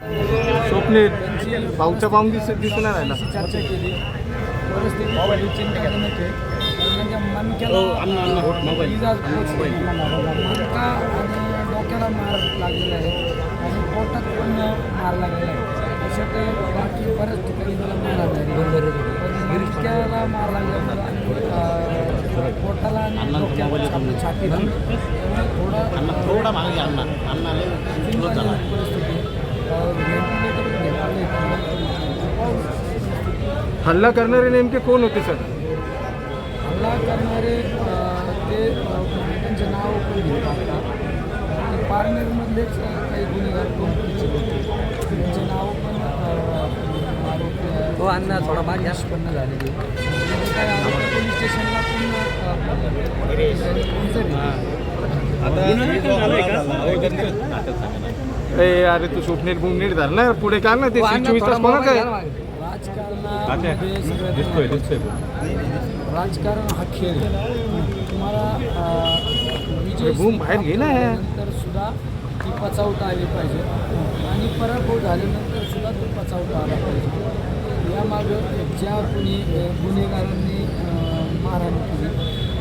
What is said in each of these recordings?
स्वप्नील भाऊचा पाहून दिस दिसून राहिला चर्चा केली. पोहोचली. मणका आणि डोक्याला मार लागलेला आहे. आणि पोटात पण मार लागलेला आहे. तसं ते बाकी बऱ्याच ठिकाणी मला मार लागला मार लागल्यामुळे पोटाला आणि डोक्याला त्यामुळे थोडा थोडा मागे अण्णा. अण्णाला हल्ला करणारे नेमके कोण होते सर हल्ला करणारे ते त्यांचे नाव पण घेत आणि पारनेरमधलेच काही गुन्हेगार कोण होते त्यांचे नाव पण आहे. हो, अण्णा, थोडा या. निष्पन्न झालेले आरोपी पोलीस स्टेशनला पण. ए अरे तू स्वप्नील भाऊ नीट धर ना पुढे काढ ना ते हो, चोवीस तास कोणा मोबाईल काय राजकारण हा खेळ आहे. तुम्हाला अ, विजय भूम बाहेर घे ना. नंतर सुद्धा ती पचावता आली पाहिजे. आणि पराभव झाल्यानंतर सुद्धा तो पचावता आला पाहिजे. यामागं ज्या कुणी अ, गुन्हेगारांनी अ, मारहाण केली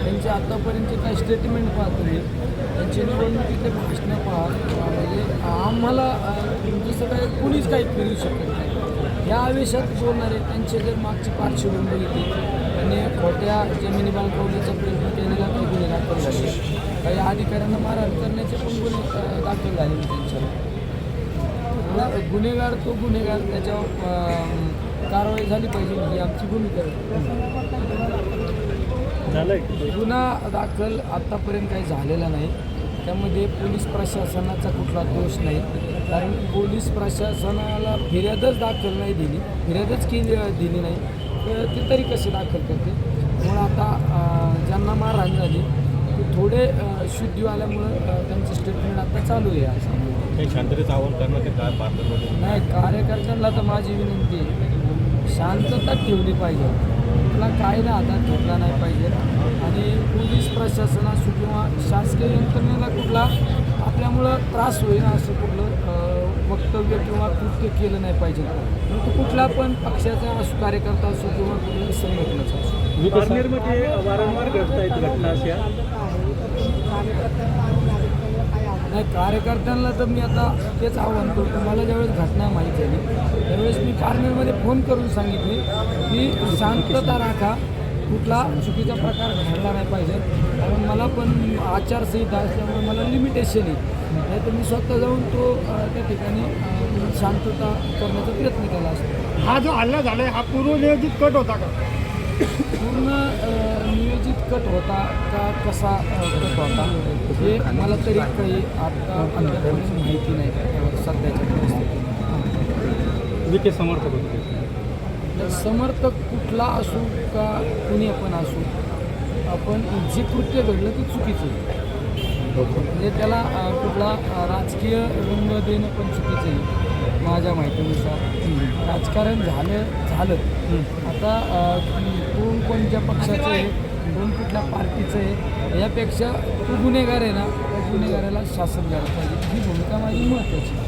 त्यांचे आतापर्यंतचे काही स्टेटमेंट पाहतो मी त्यांचे निवडणुकीतले भाषणं पहा अ, म्हणजे आम्हाला अ, जसं काय कुणीच काही फिरू शकत नाही. या आवेशात बोलणारे त्यांचे जर मागची पार्श्वभूमी बघितली त्यांनी खोट्या जमिनी बांधवण्याचा प्रयत्न केलेला काही गुन्हे दाखल झाले काही अधिकाऱ्यांना मारहाण करण्याचे पण गुन्हे दाखल झाले त्यांच्यावर. गुन्हेगार तो गुन्हेगार त्याच्यावर कारवाई झाली पाहिजे ही आमची भूमिका आहे. गुन्हा दाखल आत्तापर्यंत काही झालेला नाही. त्यामध्ये पोलीस प्रशासनाचा कुठला दोष नाही. कारण पोलीस प्रशासनाला फिर्यादच दाखल नाही दिली. फिर्यादच केली दिली नाही. तर ते तरी कसे दाखल करते त्यामुळे आता ज्यांना मारहाण झाली ते थोडे शुद्धी आल्यामुळं त्यांचं स्टेटमेंट आता चालू आहे असं शांततेचं आव्हान करण्याचे काय पाहतो नाही कार्यकर्त्यांना तर माझी विनंती आहे. शांतता ठेवली पाहिजे. आपला कायदा हातात घेतला नाही पाहिजे. आणि पोलीस प्रशासन किंवा शासकीय यंत्रणेला कुठला आपल्यामुळं त्रास होईल असं कुठलं वक्तव्य किंवा कृत्य केलं नाही पाहिजे. परंतु कुठला पण पक्षाचा असो कार्यकर्ता असो किंवा कुठल्याही संघटनेचा असो. वारंवार वारंवार घडतायत घटना अशा. नाही कार्यकर्त्यांना तर मी आता तेच आव्हान करतो. मला ज्यावेळेस घटना माहीत झाली त्यावेळेस मी कार्मेलमध्ये फोन करून सांगितले की शांतता राखा. कुठला चुकीचा प्रकार घडला नाही पाहिजे. कारण मला पण आचारसंहिता असल्यामुळे मला लिमिटेशन आहे. नाही तर मी स्वतः जाऊन तो त्या ठिकाणी शांतता करण्याचा प्रयत्न केला असतो. हा जो हल्ला झाला आहे हा पूर्वनियोजित कट होता का? पूर्ण नियोजित कट होता का कसा कट होता हे मला तरी काही आता अद्यापर्यंत माहिती नाही सध्याच्या परिस्थितीत. विखे समर्थक होते. समर्थक कुठला असू का कुणी पण असू आपण जे कृत्य घडलं ते चुकीचं आहे. म्हणजे त्याला कुठला राजकीय रंग देणं पण चुकीचं आहे. माझ्या माहितीनुसार. राजकारण झालं झालं. आता कोण कोणत्या पक्षाचं आहे कोण कुठल्या पार्टीचं आहे यापेक्षा तो गुन्हेगार आहे ना त्या गुन्हेगाराला शासन द्यायला पाहिजे. ही भूमिका माझी महत्त्वाची आहे.